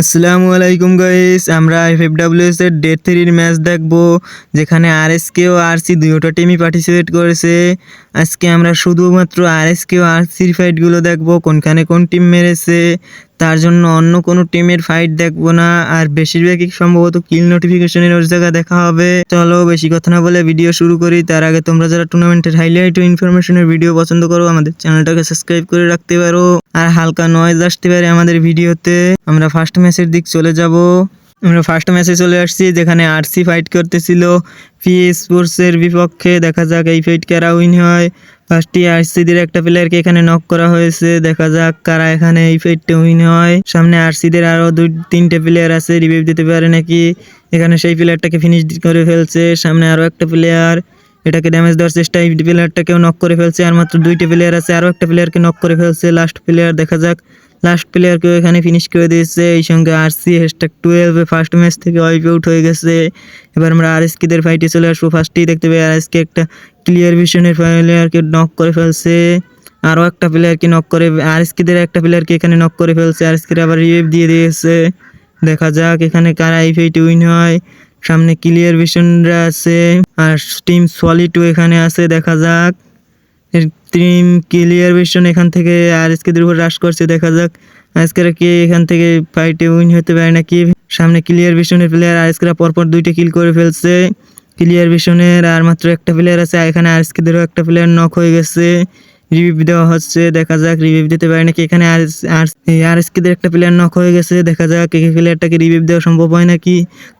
আসসালামু আলাইকুম গাইস আমরা এফএফডব্লিউএস এর ডে থ্রির ম্যাচ দেখব, যেখানে আরএসকে ও আরসি দুটো টিমই পার্টিসিপেট করেছে। আজকে আমরা শুধুমাত্র আরএসকে ও আরসির ফাইটগুলো দেখব, কোনখানে কোন টিম মেরেছে। তার জন্য অন্য কোনো টিমের ফাইট দেখব না। আর বেশিরভাগই সম্ভবত কিল নোটিফিকেশনের ওর জায়গা দেখা হবে। চলো বেশি কথা না বলে ভিডিও শুরু করি। তার আগে তোমরা যারা টুর্নামেন্টের হাইলাইট ও ইনফরমেশনের ভিডিও পছন্দ করো, আমাদের চ্যানেলটাকে সাবস্ক্রাইব করে রাখতে পারো। আর হালকা নয়েজ আসতে পারে আমাদের ভিডিওতে আমরা ফার্স্ট ম্যাচের দিক চলে যাব। আমরা ফার্স্ট ম্যাচে চলে আসছি, যেখানে আরসি ফাইট করতেছিল। পি স্পোর্টসের বিপক্ষে দেখা যাক এই ফাইট কারা উইন হয়। ফার্স্টে আরসিদের একটা প্লেয়ারকে এখানে নক করা হয়েছে। দেখা যাক কারা এখানে এই ফাইটটা উইন হয়। সামনে আরসিদের আরও দুই, তিনটে প্লেয়ার আছে রিভিউ দিতে পারে নাকি? এখানে সেই প্লেয়ারটাকে ফিনিশ করে ফেলছে। সামনে আরও একটা প্লেয়ার এটাকে ড্যামেজ দেওয়ার চেষ্টা, এই প্লেয়ারটাকেও নক করে ফেলছে, আর মাত্র দুইটা প্লেয়ার আছে আরও একটা প্লেয়ারকে নক করে ফেলছে। লাস্ট প্লেয়ার দেখা যাক। লাস্ট প্লেয়ারকেও এখানে ফিনিশ করে দিয়েছে, এই সঙ্গে আর আরসি হ্যাশট্যাগ টুয়েলভে ফার্স্ট ম্যাচ থেকে ওয়াইপ আউট হয়ে গেছে। এবার আমরা আরএসকিদের ফাইটে চলে আসব। ফার্স্টেই দেখতে পাই আরএসকে একটা ক্লিয়ার ভিশনের প্লেয়ারকে নক করে ফেলছে। আরও একটা প্লেয়ারকে নক করে আরএসকিদের একটা প্লেয়ারকে এখানে নক করে ফেলছে। আরএসকির আবার রিভাইভ দিয়ে দিয়েছে। দেখা যাক এখানে কারা এই ফাইটে উইন হয়। সামনে ক্লিয়ার ভিশনরা আছে, আর টিম সলিটও এখানে আছে, দেখা যাক। টিম ক্লিয়ার ভিশন এখান থেকে আর এসকেদের উপর রাশ করছে, দেখা যাক আজকেরা কে এখান থেকে ফাইটে উইন হতে পারে নাকি। সামনে ক্লিয়ার ভিশনের প্লেয়ার আজকেরা পরপর দুইটা কিল করে ফেলছে। ক্লিয়ার ভিশনের আর মাত্র একটা প্লেয়ার আছে, আর এখানে আরএসকেদেরও একটা প্লেয়ার নক হয়ে গেছে। রিভিভ দেওয়া হচ্ছে, দেখা যাক রিভিভ দিতে পারে নাকি। এখানে আর আর এসকেদের একটা প্লেয়ার নক হয়ে গেছে, দেখা যাক এই প্লেয়ারটাকে রিভিভ দেওয়া সম্ভব হয় নাকি।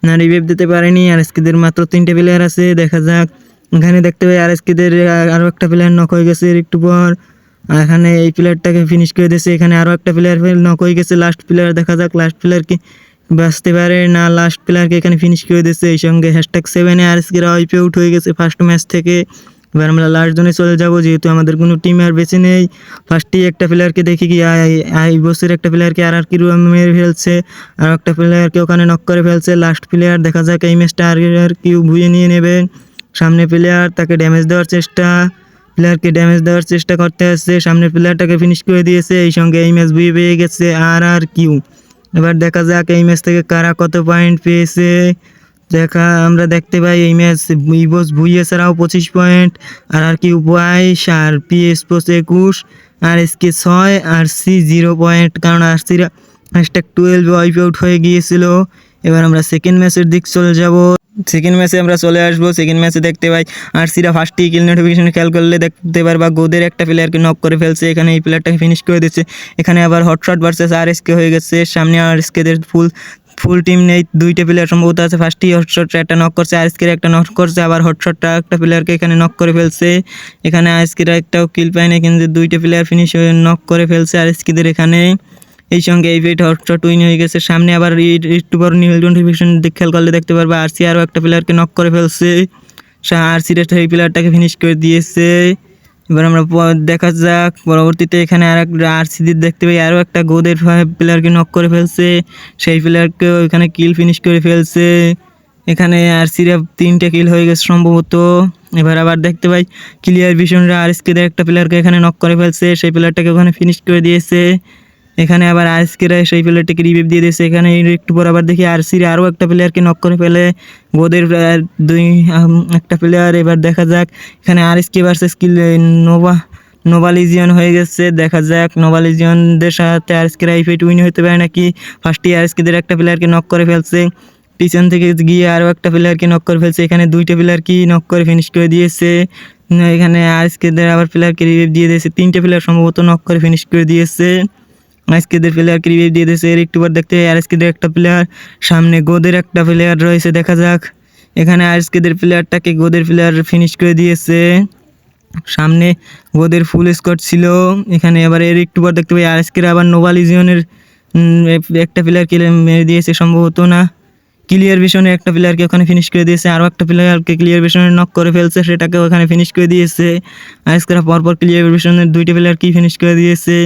না রিভিভ দিতে পারেনি, আর এসকেদের মাত্র তিনটে প্লেয়ার আছে, দেখা যাক। এখানে দেখতে পাই আর এসকেদের আরও একটা প্লেয়ার নক হয়ে গেছে একটু পর। এখানে এই প্লেয়ারটাকে ফিনিশ করে দিয়েছে, এখানে আরও একটা প্লেয়ার নক হয়ে গেছে লাস্ট প্লেয়ার দেখা যাক লাস্ট প্লেয়ার কি বাঁচতে পারে না লাস্ট প্লেয়ারকে এখানে ফিনিশ করে দিয়েছে, এই সঙ্গে হ্যাশট্যাগ সেভেনে আর এসকেরা ওয়াইপে আউট হয়ে গেছে ফার্স্ট ম্যাচ থেকে। এবার আমরা লাস্ট জোনে চলে যাব, যেহেতু আমাদের কোনো টিম আর বেঁচে নেই। ফার্স্টেই একটা প্লেয়ারকে দেখি কি এই বছর একটা প্লেয়ারকে আর আর কি মেরে ফেলছে, আর একটা প্লেয়ারকে ওখানে নক করে ফেলছে। লাস্ট প্লেয়ার দেখা যাক এই ম্যাচটা আর আর কিউ ভুয়ে নিয়ে নেবে। সামনে প্লেয়ার তাকে ড্যামেজ দেওয়ার চেষ্টা প্লেয়ারকে ড্যামেজ দেওয়ার চেষ্টা করতে আসছে। সামনের প্লেয়ারটাকে ফিনিশ করে দিয়েছে, এই সঙ্গে এই ম্যাচ বুয়ে পেয়ে গেছে আর আর কিউ এবার দেখা যাক এই ম্যাচ থেকে কারা কত পয়েন্ট পেয়েছে। দেখা, আমরা দেখতে পাই এই ম্যাচ ইবোস ভুইয়ে ছাড়াও পঁচিশ পয়েন্ট, আর আর কি বাইশ আর পিএস পোস একুশ, আর এসকে ছয়, আর সি জিরো পয়েন্ট, কারণ আর সিরা হ্যাশট্যাগ টুয়েলভ ওয়াইপ আউট হয়ে গিয়েছিল। এবার আমরা সেকেন্ড ম্যাচের দিক চলে যাব। সেকেন্ড ম্যাচে আমরা চলে আসব। সেকেন্ড ম্যাচে দেখতে পাই আর সিরা ফার্স্টেই কিল নোটিফিকেশন খেয়াল করলে দেখতে পারবা গোদের একটা প্লেয়ারকে নক করে ফেলছে। এখানে এই প্লেয়ারটাকে ফিনিশ করে দিচ্ছে। এখানে আবার হটশট ভার্সেস আর এসকে হয়ে গেছে। সামনে আর এসকেদের ফুল ফুল টিম নেই, দুইটা প্লেয়ার সম্ভবত আছে। ফার্স্টেই হটশট একটা নক করছে আইসকের একটা নক করছে, আবার হটশটটা একটা প্লেয়ারকে এখানে নক করে ফেলছে। এখানে আইসকের একটাও কিল পায় না কিন্তু দুইটা প্লেয়ার ফিনিশ হয়ে নক করে ফেলছে আইসকিদের এখানে। এই সঙ্গে এই ফেট হটশট উইন হয়ে গেছে। সামনে আবার একটু বড় নীল নোটিফিকেশন খেয়াল করলে দেখতে পারবে আরসি আরও একটা প্লেয়ারকে নক করে ফেলছে। আরসির এই প্লেয়ারটাকে ফিনিশ করে দিয়েছে। এবার আমরা দেখা যাক, পরবর্তীতে এখানে আর একটা আর সিদির দেখতে পাই। আরও একটা গোদের প্লেয়ারকে নক করে ফেলছে। সেই প্লেয়ারকে এখানে কিল ফিনিশ করে ফেলছে। এখানে আর সিরা তিনটে কিল হয়ে গেছে সম্ভবত। এবার আবার দেখতে পাই ক্লিয়ার ভিশনরা আর আরএসকেদের একটা প্লেয়ারকে এখানে নক করে ফেলছে। সেই প্লেয়ারটাকে ওখানে ফিনিশ করে দিয়েছে। এখানে আবার আরএসকেরা সেই প্লেয়ারটাকে রিভিভ দিয়ে দিয়েছে। এখানে একটু পর আবার দেখি আরসির আরও একটা প্লেয়ারকে নক করে ফেলে। গোদের দুই একটা প্লেয়ার এবার দেখা যাক, এখানে RSK versus kill nova Nova Legion হয়ে গেছে। দেখা যাক নোভালিজিয়নদের সাথে আরএসকেরা এই ফেট উইন হতে পারে নাকি? ফার্স্টে আরএসকেদের একটা প্লেয়ারকে নক করে ফেলছে। পিছন থেকে গিয়ে আরও একটা প্লেয়ারকে নক করে ফেলছে। এখানে দুইটা প্লেয়ার কি নক করে ফিনিশ করে দিয়েছে। এখানে আরএসকেদের আবার প্লেয়ারকে রিভিভ দিয়ে দিয়েছে। তিনটে প্লেয়ার সম্ভবত নক করে ফিনিশ করে দিয়েছে। আজকেদের প্লেয়ারকে রিভিউ দিয়ে দিয়েছে? এর একটু পর দেখতে আর আজকেদের একটা প্লেয়ার সামনে গোদের একটা প্লেয়ার রয়েছে, দেখা যাক। এখানে আজকেদের প্লেয়ারটাকে গোদের প্লেয়ার ফিনিশ করে দিয়েছে। সামনে গোদের ফুল স্কোর ছিল। এখানে এবার এর একটু পর দেখতে পাই আর আজকের আবার নোভাল ইজিয়নের একটা প্লেয়ার কিলে মেরে দিয়েছে, সম্ভবত না। ক্লিয়ার ভিশনে একটা প্লেয়ারকে ওখানে ফিনিশ করে দিয়েছে, আরও একটা প্লেয়ারকে ক্লিয়ার ভিশনে নক করে ফেলছে সেটাকে ওখানে ফিনিশ করে দিয়েছে। আজকেরা পরপর ক্লিয়ার ভিশনের দুইটা প্লেয়ার কি ফিনিশ করে দিয়েছে।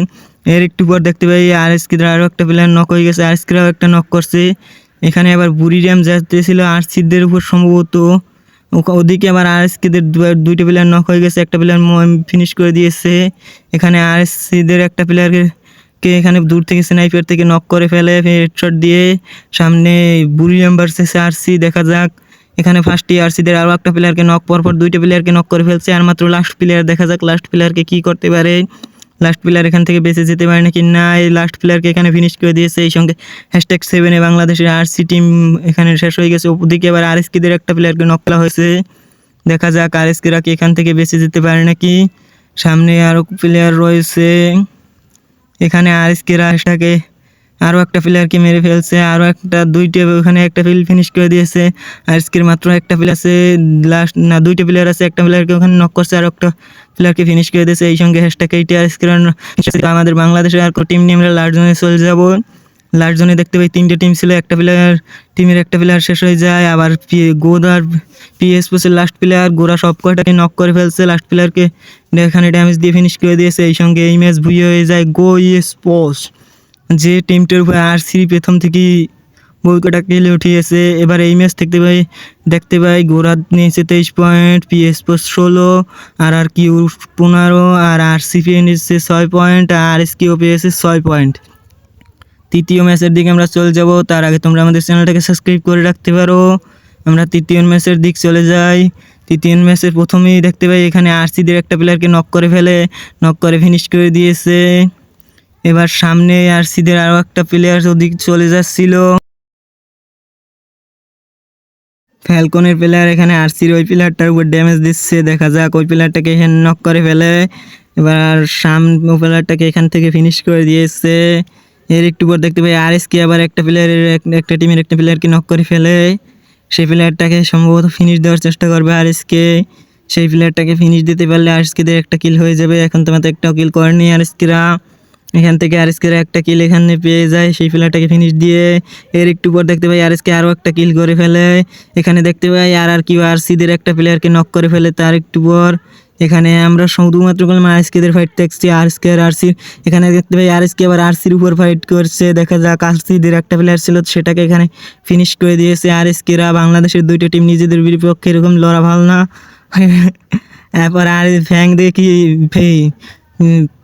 এর একটু পর দেখতে পাই আর এস এসকিদের আরও একটা প্লেয়ার নক হয়ে গেছে। আর এসকিরাও একটা নক করছে। এখানে আবার বুড়ি র্যাম যাতেছিল আর সিদ্ধের উপর সম্ভবত ওদিকে আবার আর এসকিদের দুইটা প্লেয়ার নক হয়ে গেছে। একটা প্লেয়ার ফিনিশ করে দিয়েছে। এখানে আর এসিদের একটা প্লেয়ারকে কে এখানে দূর থেকে স্নাইপার থেকে নক করে ফেলে হেডশট দিয়ে। সামনে বুড়ি বুরিয়াম ভার্সেস আর সি দেখা যাক। এখানে ফার্স্টে আরসিদের আরও একটা প্লেয়ারকে নক পরপর দুইটা প্লেয়ারকে নক করে ফেলছে। আর মাত্র লাস্ট প্লেয়ার দেখা যাক লাস্ট প্লেয়ারকে কি করতে পারে। লাস্ট প্লেয়ার এখান থেকে বেঁচে যেতে পারে নাকি? না এই লাস্ট প্লেয়ারকে এখানে ফিনিশ করে দিয়েছে। এই সঙ্গে হ্যাশট্যাগ সেভেনে বাংলাদেশের আর সি টিম এখানে শেষ হয়ে গেছে। ওদিকে আবার আরএসকিদের একটা প্লেয়ারকে নকলা হয়েছে। দেখা যাক আর এসকিরা কি এখান থেকে বেঁচে যেতে পারে নাকি? সামনে আরও প্লেয়ার রয়েছে। এখানে আর এসকিরা এটাকে আরও একটা প্লেয়ারকে মেরে ফেলছে আরও একটা, দুইটা, ওখানে একটা ফিল ফিনিশ করে দিয়েছে আরএসকির মাত্র একটা প্লেয়ার আছে লাস্ট না, দুইটা প্লেয়ার আছে, একটা প্লেয়ারকে ওখানে নক করছে, আর একটা প্লেয়ারকে ফিনিশ করে দিয়েছে, এই সঙ্গে হ্যাশট্যাগ এইটি আরএসকির আমাদের বাংলাদেশের আর টিম নিয়ে আমরা লাস্ট জোনে চলে যাব। লাস্ট জোনে দেখতে পাই তিনটে টিম ছিল, একটা প্লেয়ার টিমের একটা প্লেয়ার শেষ হয়ে যায়, আবার গোদার পিএস পোসের লাস্ট প্লেয়ার গোরা সব কয়টাকে নক করে ফেলছে লাস্ট প্লেয়ারকে এখানে ড্যামেজ দিয়ে ফিনিশ করে দিয়েছে, এই সঙ্গে এই ম্যাচ ভুইয়ে হয়ে যায় গো ইয়ে স্পোর্টস যে টিমটার উপরে আর সি প্রথম থেকেই বই কটা কেলে উঠিয়েছে, এবার এই ম্যাচ দেখতে পাই দেখতে পাই গোরা নিয়েছে তেইশ পয়েন্ট পিএস পোস ষোলো, আর আর কিউ পনেরো, আর আর সি পি নিয়েছে ছয় পয়েন্ট আর এস কিউ পেয়েছে ছয় পয়েন্ট তৃতীয় ম্যাচের দিকে আমরা চলে যাব, তার আগে তোমরা আমাদের চ্যানেলটাকে সাবস্ক্রাইব করে রাখতে পারো। আমরা তৃতীয় ম্যাচের দিক চলে যাই। তৃতীয় ম্যাচের প্রথমেই দেখতে পাই, এখানে আরসিদের একটা প্লেয়ারকে নক করে ফেলে নক করে ফিনিশ করে দিয়েছে। এবার সামনে আরসিদের আরও একটা প্লেয়ার ওদিক চলে যাচ্ছিল। ফ্যালকনের প্লেয়ার এখানে আরসির ওই প্লেয়ারটার উপর ড্যামেজ দিচ্ছে। দেখা যাক ওই প্লেয়ারটাকে এখানে নক করে ফেলে। এবার সামনে ওই প্লেয়ারটাকে এখান থেকে ফিনিশ করে দিয়েছে। এর একটু পর দেখতে পাই আর এসকে আবার একটা প্লেয়ারের একটা টিমের একটা প্লেয়ারকে নক করে ফেলে। সেই প্লেয়ারটাকে সম্ভবত ফিনিশ দেওয়ার চেষ্টা করবে আর এসকে সেই প্লেয়ারটাকে ফিনিশ দিতে পারলে আর এসকেদের একটা কিল হয়ে যাবে। এখন তো একটাও কিল করেনি আর এসকেরা এখান থেকে আর এসকের একটা কিল এখানে পেয়ে যায়। সেই প্লেয়ারটাকে ফিনিশ দিয়ে এর একটু পর দেখতে পাই আর এসকে আরও একটা কিল করে ফেলে। এখানে দেখতে পাই আর আর কিউ আর সিদের একটা প্লেয়ারকে নক করে ফেলে তার একটু পর। এখানে আমরা শুধুমাত্র করলাম আর এসকেদের ফাইট দেখছি আর এসকে আর আরসির এখানে দেখতে পাই আর এসকে আবার আরসির উপর ফাইট করছে। দেখা যাক আরসিদের একটা প্লেয়ার ছিল, সেটাকে এখানে ফিনিশ করে দিয়েছে। আর এসকেরা বাংলাদেশের দুইটা টিম নিজেদের বিপক্ষে এরকম লড়া ভালো না। এরপর আর ফ্যাং দেখি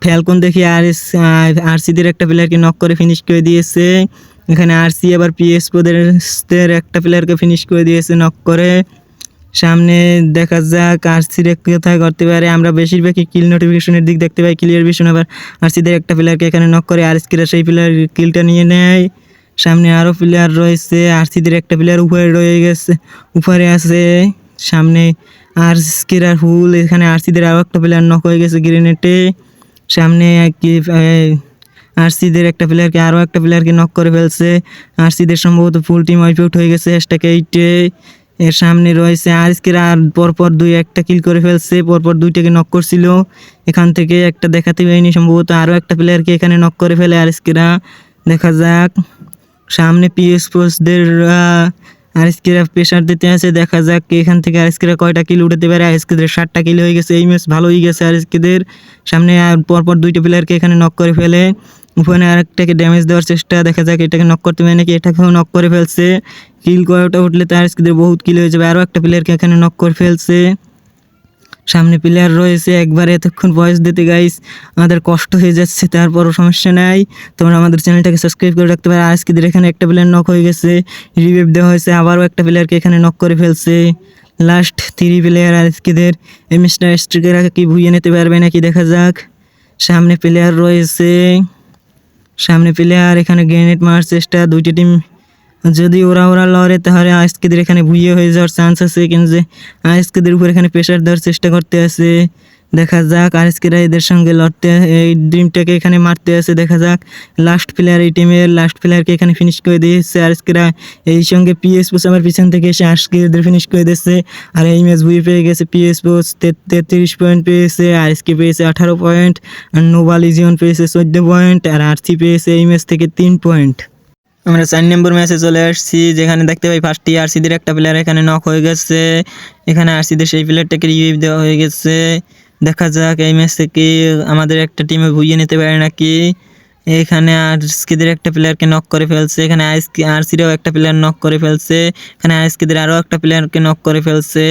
ফ্যালকন দেখি আর এস আরসিদের একটা প্লেয়ারকে নক করে ফিনিশ করে দিয়েছে। এখানে আরসি আবার পিএস প্রদের একটা প্লেয়ারকে ফিনিশ করে দিয়েছে নক করে। সামনে দেখা যাক আরসির কোথায় করতে পারে। আমরা বেশিরভাগই কিল নোটিফিকেশনের দিক দেখতে পাই ক্লিয়ার ভিশন আবার আরসিদের একটা প্লেয়ারকে এখানে নক করে। আর এসকিরা সেই প্লেয়ার কিলটা নিয়ে নেয়। সামনে আরও প্লেয়ার রয়েছে আরসিদের একটা প্লেয়ার উপরে রয়ে গেছে, উপরে আছে। সামনে আর স্কিরার হুল এখানে আরসিদের আরও একটা প্লেয়ার নক হয়ে গেছে গ্রেনেটে সামনে কি আরসিদের একটা প্লেয়ারকে আরও একটা প্লেয়ারকে নক করে ফেলছে। আরসিদের সম্ভবত ফুল টিম ওয়াইপ হয়ে গেছে হ্যাশট্যাগ এইটে এর সামনে রয়েছে আরসকেরা আর পরপর দুই একটা কিল করে ফেলছে, পরপর দুইটাকে নক করছিল। এখান থেকে একটা দেখাতে পাইনি, সম্ভবত আরও একটা প্লেয়ারকে এখানে নক করে ফেলে আরসকেরা। দেখা যাক, সামনে পিএস পোস্টদের আরএসকেরা প্রেশার দিতে আছে, দেখা যাক এখান থেকে আরএসকেরা কয়টা কিল উঠাতে পারে। আর আরএসকেদের ষাটটা কিল হয়ে গেছে, এই ম্যাচ ভালোই গেছে আর আরএসকেদের সামনে আর পরপর দুইটা প্লেয়ারকে এখানে নক করে ফেলে। ওখানে আরেকটাকে ড্যামেজ দেওয়ার চেষ্টা, দেখা যাক এটাকে নক করতে পারে নাকি, এটাকেও নক করে ফেলছে। কিল করাটা উঠলে তার আরএসকেদের বহুত কিল হয়ে যাবে। আরও একটা প্লেয়ারকে এখানে নক করে ফেলছে। সামনে প্লেয়ার রয়েছে, একবার এতক্ষণ ভয়েস দিতে গাইস আমাদের কষ্ট হয়ে যাচ্ছে, তারপরও সমস্যা নাই। তোমরা আমাদের চ্যানেলটাকে সাবস্ক্রাইব করে রাখতে পারো। আজকেদের এখানে একটা প্লেয়ার নক হয়ে গেছে রিভাইভ দেওয়া হয়েছে, আবারও একটা প্লেয়ারকে এখানে নক করে ফেলছে। লাস্ট থ্রি প্লেয়ার আজকেদের এই মিস্টার স্ট্রিকেরা কি ভুইয়ে নিতে পারবে নাকি দেখা যাক। সামনে প্লেয়ার রয়েছে, সামনে প্লেয়ার এখানে গ্রেনেড মারার চেষ্টা, দুইটি টিম যদি ওরা ওরা লড়ে, তাহলে আজকেদের এখানে ভুইয়ে হয়ে যাওয়ার চান্স আছে। কিন্তু যে আজকেদের উপর এখানে প্রেশার দেওয়ার চেষ্টা করতে আছে, দেখা যাক আজকেরা এদের সঙ্গে লড়তে, এই ড্রিমটাকে এখানে মারতে আছে। দেখা যাক লাস্ট প্লেয়ার এই টিমের লাস্ট প্লেয়ারকে এখানে ফিনিশ করে দিয়েছে। আজকেরা এই সঙ্গে পিএস পোস আমার পিছন থেকে এসে আজকে এদের ফিনিশ করে দিচ্ছে আর এই ম্যাচ ভুইয়ে পেয়ে গেছে পিএস পোস তেত্রিশ পয়েন্ট পেয়েছে আর এসকে পেয়েছে আঠারো পয়েন্ট আর নোবাল ইজিয়ন পেয়েছে চোদ্দ পয়েন্ট আর আরসি পেয়েছে এই ম্যাচ থেকে তিন পয়েন্ট আমরা চার নম্বর ম্যাচে চলে আসছি, যেখানে দেখতে পাই ফার্স্টে আরসিদের একটা প্লেয়ার এখানে নক হয়ে গেছে। এখানে আরসিদের সেই প্লেয়ারটাকে রিভিউ দেওয়া হয়ে গেছে। দেখা যাক এই ম্যাচ থেকে আমাদের একটা টিমে ভুইয়ে নিতে পারে নাকি। এখানে আরসকিদের একটা প্লেয়ারকে নক করে ফেলছে, এখানে আইসকি আরসিরাও একটা প্লেয়ার নক করে ফেলছে, এখানে আইসকিদের আরও একটা প্লেয়ারকে নক করে ফেলছে।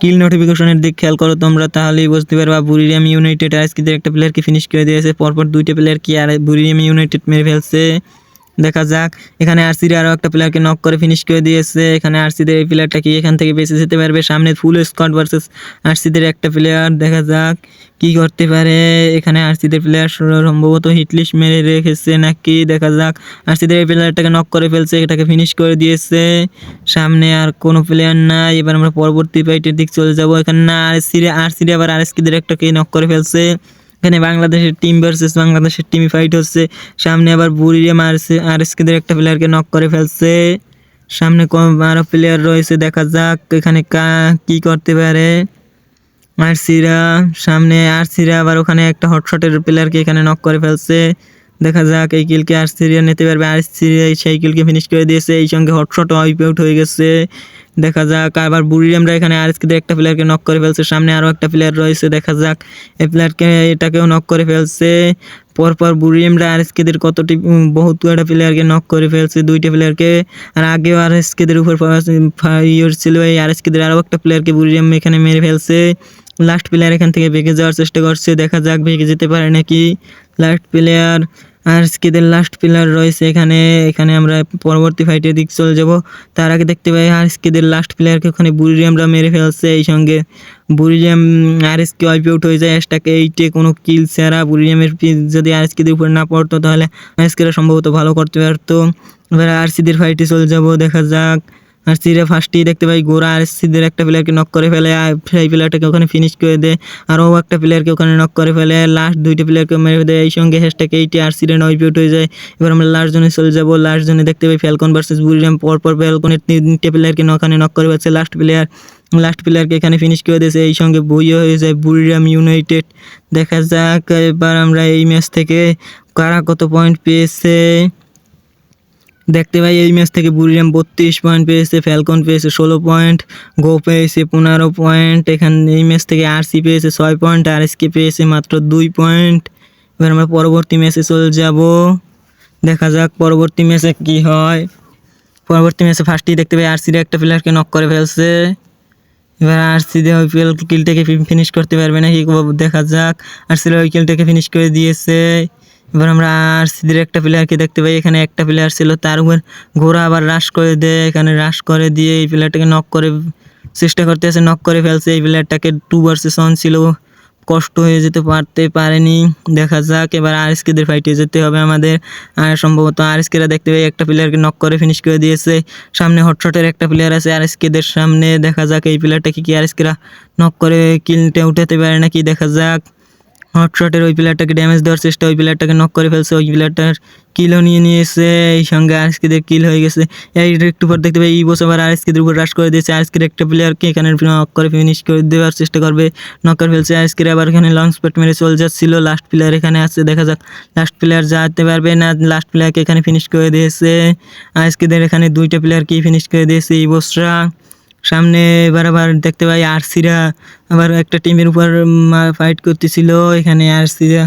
কিল নোটিফিকেশনের দিক খেয়াল করো তোমরা, তাহলেই বুঝতে পারবা বুরিয়াম ইউনাইটেড আইসকিদের একটা প্লেয়ারকে ফিনিশ করে দিয়েছে, পরপর দুইটা প্লেয়ার কি আর বুরিয়াম ইউনাইটেড মেরে ফেলছে। দেখা যাক। এখানে আরসির আরও একটা প্লেয়ারকে নক করে ফিনিশ করে দিয়েছে। এখানে আরসিদের এই প্লেয়ারটা কি এখান থেকে বেঁচে যেতে পারবে? সামনে ফুল স্কোয়াড ভার্সেস আরসিদের একটা প্লেয়ার দেখা যাক কি করতে পারে। এখানে আরসিদের প্লেয়ার সম্ভবত হিটলিস্ট মেরে রেখেছে নাকি? দেখা যাক। আরসিদের এই প্লেয়ারটাকে নক করে ফেলছে, এটাকে ফিনিশ করে দিয়েছে। সামনে আর কোনো প্লেয়ার নাই। এবার আমরা পরবর্তী ফাইটের দিক চলে যাব। এখানে না আরসিরে আরসিরে আবার আরএসকিদের একটাকে নক করে ফেলছে। এখানে বাংলাদেশের টিম ভার্সেস বাংলাদেশের টিম ফাইট হচ্ছে। সামনে আবার বুড়িয়ে মারছে আর এসকেদের একটা প্লেয়ারকে নক করে ফেলছে। সামনে আরও প্লেয়ার রয়েছে, দেখা যাক এখানে কা, কি করতে পারে। আরসিরা, সামনে আরসিরা আবার ওখানে একটা হটশটের প্লেয়ারকে এখানে নক করে ফেলছে। দেখা যাক এই কিলকে আরসিরিয়া নিতে পারবে। আরসিরিয়া সেই কিলকে ফিনিশ করে দিয়েছে, এই সঙ্গে হটশট ওয়াইপ আউট হয়ে গেছে। দেখা যাক আবার বুড়িরামরা এখানে আর আরএসকে একটা প্লেয়ারকে নক করে ফেলছে সামনে আরও একটা প্লেয়ার রয়েছে দেখা যাক। এই প্লেয়ারকে এটাকেও নক করে ফেলছে। পরপর বুড়িরামরা আরএসকেদের কতটি উম, বহুত একটা প্লেয়ারকে নক করে ফেলছে দুইটা প্লেয়ারকে আর আগেও আর আরএসকেদের উপর ইয়ে ছিল এই আরএসকেদের আরও একটা প্লেয়ারকে বুড়িরাম এখানে মেরে ফেলছে। লাস্ট প্লেয়ার এখান থেকে ভেঙে যাওয়ার চেষ্টা করছে দেখা যাক ভেঙে যেতে পারে নাকি। লাস্ট প্লেয়ার আর স্কিদের লাস্ট প্লেয়ার রয়েছে এখানে। এখানে আমরা পরবর্তী ফাইটের দিক চলে যাব। তার আগে দেখতে পাই আর স্কিদের লাস্ট প্লেয়ারকে ওখানে বুড়িয়ামরা মেরে ফেলছে এই সঙ্গে। বুড়িয়াম আর এসকে ওয়াইপ আউট হয়ে যায় এসটাকে এইটে কোনো কিল ছাড়া। বুড়িয়ামের যদি আর এসকিদের উপরে না পড়তো, তাহলে আর এসকেরা সম্ভবত ভালো করতে পারতো। এবার আর সিদের ফাইটে চলে যাব, দেখা যাক। আর সিরে ফার্স্টেই দেখতে পাই গোরা আর সিদের একটা প্লেয়ারকে নক করে ফেলে, আর সেই প্লেয়ারটাকে ওখানে ফিনিশ করে দেয় আরও একটা প্লেয়ারকে ওখানে নক করে ফেলে লাস্ট দুইটা প্লেয়ারকে মেরে দেয় এই সঙ্গে হ্যাশটাকে এইটি আর সিরে নয় পিউট হয়ে যায়। এবার আমরা লাস্ট জনে চলে যাব লাস্ট জনে দেখতে পাই ফ্যালকন ভার্সেস বুড়িরাম পরপর ফ্যালকনের তিনটে প্লেয়ারকে ওখানে নক করে ফেলছে লাস্ট প্লেয়ার লাস্ট প্লেয়ারকে এখানে ফিনিশ করে দিয়েছে, এই সঙ্গে বইও হয়ে যায় বুড়িরাম ইউনাইটেড দেখা যাক, এবার আমরা এই ম্যাচ থেকে কারা কত পয়েন্ট পেয়েছে। দেখতে পাই এই ম্যাচ থেকে বুড়িরাম বত্রিশ পয়েন্ট পেয়েছে ফ্যালকন পেয়েছে ষোলো পয়েন্ট গো পেয়েছে পনেরো পয়েন্ট এখানে এই ম্যাচ থেকে আরসি পেয়েছে ছয় পয়েন্ট আর এসকে পেয়েছে মাত্র দুই পয়েন্ট এবার আমরা পরবর্তী ম্যাচে চলে যাব। দেখা যাক পরবর্তী ম্যাচে কি হয়। পরবর্তী ম্যাচে ফার্স্টেই দেখতে পাই আরসির একটা প্লেয়ারকে নক করে ফেলছে। এবার আরসি দিয়ে ওই কিলটাকে ফিনিশ করতে পারবে নাকি দেখা যাক। আরসির ওই কিলটাকে ফিনিশ করে দিয়েছে। এবার আমরা আর আরসিদের একটা প্লেয়ারকে দেখতে পাই। এখানে একটা প্লেয়ার ছিল, তার উপর ঘোড়া আবার রাশ করে দেয়। এখানে রাশ করে দিয়ে এই প্লেয়ারটাকে নক করে চেষ্টা করতেছে নক করে ফেলছে। এই প্লেয়ারটাকে টু ভার্সেস ছিল। কষ্ট হয়ে যেতে পারতে পারেনি। দেখা যাক, এবার আর আরএসকেদের ফাইটে যেতে হবে আমাদের। আর সম্ভবত আর আরএসকেরা দেখতে পাই, একটা প্লেয়ারকে নক করে ফিনিশ করে দিয়েছে। সামনে হটশটের একটা প্লেয়ার আছে আর আরএসকেদের সামনে। দেখা যাক, এই প্লেয়ারটাকে কি আর আরএসকেরা নক করে কিলটা উঠাতে পারে নাকি। দেখা যাক। হটশটের ওই প্লেয়ারটাকে ড্যামেজ দেওয়ার চেষ্টা, ওই প্লেয়ারটাকে নক করে ফেলছে, ওই প্লেয়ারটার কিলও নিয়ে নিয়েছে। এই সঙ্গে আরএসকেদের কিল হয়ে গেছে। এই একটু পর দেখতে পাই বছর আবার আরএসকেদের উপর রাশ করে দিয়েছে। আরএসকের একটা প্লেয়ারকে এখানে নক করে ফিনিশ করে দেওয়ার চেষ্টা করবে। নক করে ফেলছে আরএসকের আবার এখানে লং স্পট মেরে চলে যাচ্ছিল। লাস্ট প্লেয়ার এখানে আছে, দেখা যাক। লাস্ট প্লেয়ার যেতে পারবে না লাস্ট প্লেয়ারকে এখানে ফিনিশ করে দিয়েছে। আরএসকেদের এখানে দুইটা প্লেয়ারকেই ফিনিশ করে দিয়েছে এই বছরা। সামনে এবার আবার দেখতে পাই আরসিরা আবার একটা টিমের উপর ফাইট করতেছিল। এখানে আরসিরা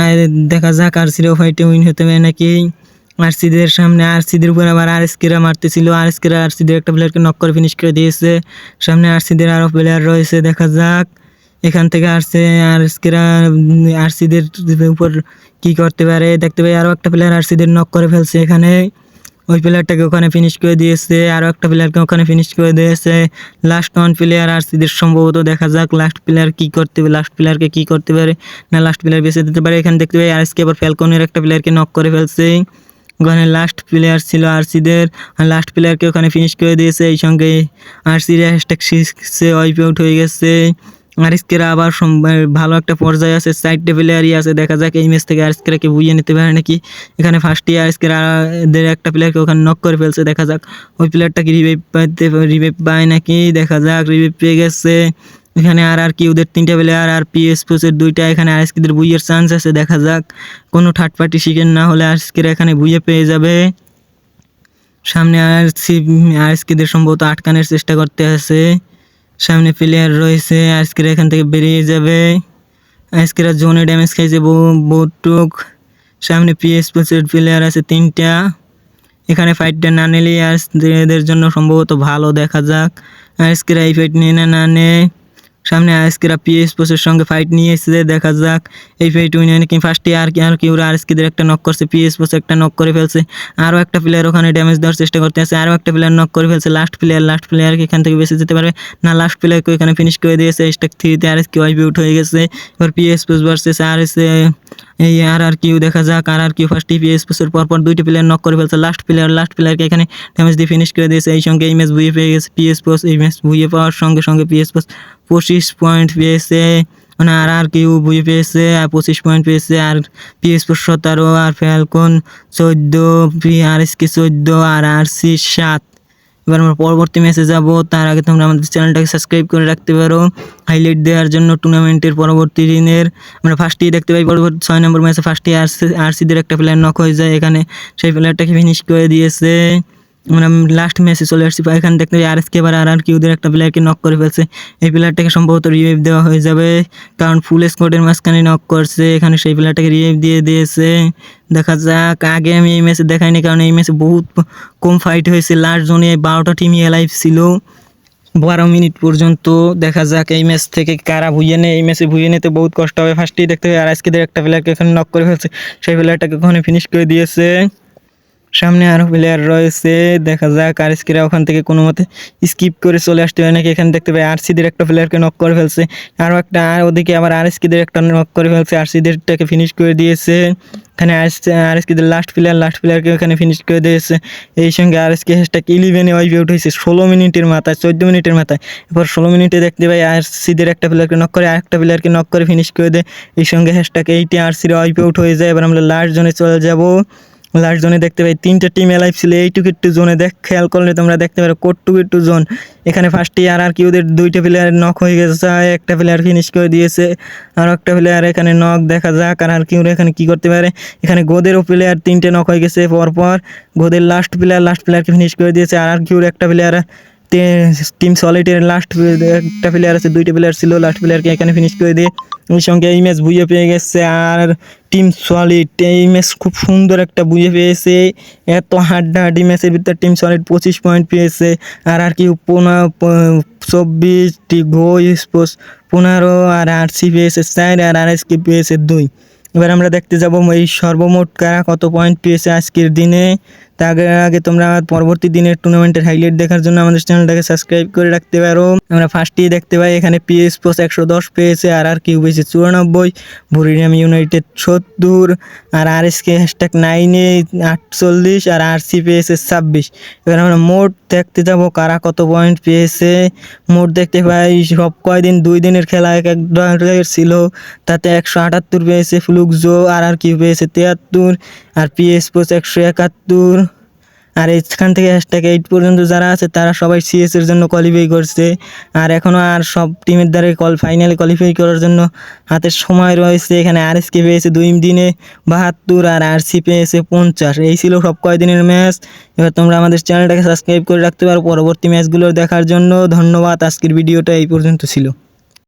আর দেখা যাক আরসিরাও ফাইটে উইন হতে পারে নাকি। আরসিদের সামনে, আরসিদের উপর আবার আর আরএসকেরা মারতেছিল। আর আরএসকেরা আরসিদের একটা প্লেয়ারকে নক করে ফিনিশ করে দিয়েছে। সামনে আরসিদের আরও প্লেয়ার রয়েছে, দেখা যাক। এখান থেকে আসছে আরএসকেরা, আরসিদের উপর কি করতে পারে। দেখতে পাই আরও একটা প্লেয়ার আরসিদের নক করে ফেলছে এখানে। ওই প্লেয়ারটাকে ওখানে ফিনিশ করে দিয়েছে আরও একটা প্লেয়ারকে ওখানে ফিনিশ করে দিয়েছে। লাস্ট ওয়ান প্লেয়ার আর সিদের সম্ভবত দেখা যাক লাস্ট প্লেয়ার কি করতে পারে লাস্ট প্লেয়ারকে কি করতে পারে, না লাস্ট প্লেয়ার বেঁচে দিতে পারে। এখানে দেখতে পাই আরএসকে আবার ফ্যালকনের একটা প্লেয়ারকে নক করে ফেলছে। ওখানে লাস্ট প্লেয়ার ছিল আর লাস্ট প্লেয়ারকে ওখানে ফিনিশ করে দিয়েছে। এই সঙ্গে আর আরসির হ্যাশট্যাগ সিক্সে ওয়াইপ আউট হয়ে গেছে। আরিস্কেরা আবার ভালো একটা পর্যায়ে আছে সাইড প্লেয়ারই আছে। দেখা যাক এই ম্যাচ থেকে আরিস্কেরাকে বুঝিয়ে নিতে পারে নাকি। এখানে ফার্স্টে আরিস্কেরা এদের একটা প্লেয়ারকে ওখানে নক করে ফেলছে, দেখা যাক। ওই প্লেয়ারটা কি রিভাইভ পাইতে রিভাইভ পায় নাকি? দেখা যাক রিভাইভ পেয়ে গেছে। এখানে আর আর কি ওদের তিনটা প্লেয়ার আর পিএস পোসের দুইটা, এখানে আরিস্কিদের বুইয়ের চান্স আছে, দেখা যাক। কোনো থার্ড পার্টি শিখেন না হলে আরিস্কেরা এখানে বুঝে পেয়ে যাবে। সামনে আর সি আরএসকেদের সম্ভবত আটকানোর চেষ্টা করতে আছে। সামনে প্লেয়ার রয়েছে, আজকের এখান থেকে বেরিয়ে যাবে। আজকের জোনে ড্যামেজ খাইছে বহু, বহুটুক। সামনে পিএস পোসের প্লেয়ার আছে তিনটা। এখানে ফাইটটা না নিলে এদের জন্য সম্ভবত ভালো দেখা যাক। আজকের এই ফাইট নিয়ে না না নেয় সামনে আজকেরা পিএস পোসের সঙ্গে ফাইট নিয়ে এসেছে, দেখা যাক। এই ফাইট উইনে নাকি ফার্স্টে আর কি আর কি ওরা আরএসকিদের একটা নক করছে পিএস পোস একটা নক করে ফেলছে। আরও একটা প্লেয়ার ওখানে ড্যামেজ দেওয়ার চেষ্টা করতে আছে আরও একটা প্লেয়ার নক করে ফেলছে। লাস্ট প্লেয়ার লাস্ট প্লেয়ারকে এখান থেকে বেঁচে যেতে পারবে? না লাস্ট প্লেয়ারকে এখানে ফিনিশ করে দিয়েছে? স্টেক থ্রিতে R S K wipe out হয়ে গেছে। এবার পিএস পোস ভার্সেস আর এস এই আর আর কিউ, দেখা যাক। R R Q first PS পোসের পরপর দুইটি প্লেয়ার নক করে ফেলছে। লাস্ট প্লেয়ার লাস্ট প্লেয়ারকে এখানে ড্যামেজ দিয়ে ফিনিশ করে দিয়েছে। এই সঙ্গে এই ম্যাচ ভুয়ে পেয়ে গেছে পিএস পোস। এই ম্যাচ ভুয়ে পাওয়ার সঙ্গে সঙ্গে পিএস পোস পঁচিশ পয়েন্ট পেয়েছে মানে আর আর কিউ বই পেয়েছে, আর পঁচিশ পয়েন্ট পেয়েছে, আর পিএস পোস সতেরো, আর ফ্যালকন চোদ্দ আর এস কে চোদ্দ, আর আর সি সাত। এবার আমরা পরবর্তী ম্যাচে যাব, তার আগে তোমরা আমাদের চ্যানেলটাকে সাবস্ক্রাইব করে রাখতে পারো। হাইলাইট দেওয়ার জন্য টুর্নামেন্টের পরবর্তী দিনের, আমরা ফার্স্টেই দেখতে পাই, পরবর্তী ছয় নম্বর ম্যাচে ফার্স্টে আরসি, আরসিদের একটা প্লেয়ার নক হয়ে যায়, এখানে সেই প্লেয়ারটাকে ফিনিশ করে দিয়েছে। আমরা লাস্ট ম্যাচে চলে আসছি এখানে দেখতে আর এস কে এবার আর আর কিউদের একটা প্লেয়ারকে নক করে ফেলছে। এই প্লেয়ারটাকে সম্ভবত রিভাইভ দেওয়া হয়ে যাবে, কারণ ফুল স্কোয়াডের মাঝখানে নক করছে, এখানে সেই প্লেয়ারটাকে রিভাইভ দিয়ে দিয়েছে। দেখা যাক, আগে আমি এই ম্যাচে দেখাইনি, কারণ এই ম্যাচে বহুত কম ফাইট হয়েছে। লাস্ট জোনে বারোটা টিমই লাইভ ছিল, বারো মিনিট পর্যন্ত। দেখা যাক এই ম্যাচ থেকে কারা ভুইয়ে নেয়। এই ম্যাচে ভুইয়ে নিতে বহুত কষ্ট হবে। ফার্স্টেই দেখতে হবে আর আজকে একটা প্লেয়ারকে এখানে নক করে ফেলছে, সেই প্লেয়ারটাকে ওখানে ফিনিশ করে দিয়েছে। সামনে আরও প্লেয়ার রয়েছে, দেখা যাক আর এসকিরা ওখান থেকে কোনো মতে স্কিপ করে চলে আসতে হয় নাকি? এখানে দেখতে পাই আরসিদের একটা প্লেয়ারকে নক করে ফেলছে। আরও একটা, আর ওদিকে আবার আর এসকিদের একটা নক করে ফেলছে। আরসিদেরটাকে ফিনিশ করে দিয়েছে। এখানে আর এসকিদের লাস্ট প্লেয়ার লাস্ট প্লেয়ারকে ওখানে ফিনিশ করে দিয়েছে। এই সঙ্গে আর এসকে হ্যাশট্যাগ ইলেভেনে ওয়াইপ আউট হয়েছে ষোলো মিনিটের মাথায়, চোদ্দ মিনিটের মাথায়। এরপর ষোলো মিনিটে দেখতে পাই আর সিদের একটা প্লেয়ারকে নক করে আরেকটা প্লেয়ারকে নক করে ফিনিশ করে দেয়। এই সঙ্গে হ্যাশট্যাগ এইটি আর সির ওয়াইপ আউট হয়ে যায়। এবার আমরা লাস্ট জোনে চলে যাব। লাস্ট জোনে দেখতে পাই, তিনটা টিম এলাইভ ছিল। এইটুকু একটু জোনে দেখ, খেয়াল করলে তোমরা দেখতে পারো কোটটুকু একটু জোন এখানে ফার্স্টে আর আর কিউদের দুইটা প্লেয়ার নক হয়ে গেছে, একটা প্লেয়ার ফিনিশ করে দিয়েছে, আর একটা প্লেয়ার এখানে নক দেখা যাক, আর আর কি ওরা এখানে কি করতে পারে। এখানে গোদেরও প্লেয়ার তিনটে নক হয়ে গেছে, পরপর গোদের লাস্ট প্লেয়ার লাস্ট প্লেয়ারকে ফিনিশ করে দিয়েছে, আর আর কিউর একটা প্লেয়ার টিম সলিটের লাস্ট একটা প্লেয়ার আছে, দুইটা প্লেয়ার ছিল লাস্ট প্লেয়ারকে এখানে ফিনিশ করে দিয়ে ওই সঙ্গে এই ম্যাচ বুঝে পেয়ে গেছে। আর টিম সলিড এই ম্যাচ খুব সুন্দর একটা বুঝে পেয়েছে। এত হাড্ডাহাড্ডি ম্যাচের ভিতরে টিম সলিড পঁচিশ পয়েন্ট পেয়েছে। আর আর কি পনেরো, চব্বিশ গো স্পোর্টস পনেরো, আর আর সি পেয়েছে চার, আর আর এস কে পেয়েছে দুই। এবার আমরা দেখতে যাব এই সর্বমোট কারা কত পয়েন্ট পেয়েছে আজকের দিনে। তার আগে আগে তোমরা পরবর্তী দিনের টুর্নামেন্টের হাইলাইট দেখার জন্য আমাদের চ্যানেলটাকে সাবস্ক্রাইব করে রাখতে পারো। আমরা ফার্স্টেই দেখতে পাই, এখানে পিএস পোস একশো দশ পেয়েছে, আর আর কিউ পেয়েছে চুরানব্বই ভুরিরাম ইউনাইটেড সত্তর, আর আর এস কে হ্যাশট্যাগ নাইনে আটচল্লিশ, আর আর সি পেয়েছে ছাব্বিশ। এবার আমরা মোট দেখতে যাব কারা কত পয়েন্ট পেয়েছে। মোট দেখতে পাই, সব কয়দিন, দুই দিনের খেলা এক এক ছিল, তাতে একশো আটাত্তর পেয়েছে ফ্লুকজো আর আর কিউ পেয়েছে তিয়াত্তর, আর পিএস পোস একশো একাত্তর আর এখান থেকে হ্যাশট্যাগ এইট পর্যন্ত যারা আছে, তারা সবাই সিএস এর জন্য কোয়ালিফাই করছে। আর এখনও আর সব টিমের দ্বারা কল ফাইনালে কোয়ালিফাই করার জন্য হাতে সময় রয়েছে। এখানে আর এসকে পেয়েছে দুই দিনে বাহাত্তর আর আর সি পেয়েছে পঞ্চাশ। এই ছিল সব কয়দিনের ম্যাচ এবার তোমরা আমাদের চ্যানেলটাকে সাবস্ক্রাইব করে রাখতে পারো। পরবর্তী ম্যাচগুলো দেখার জন্য ধন্যবাদ। আজকের ভিডিওটা এই পর্যন্ত ছিল।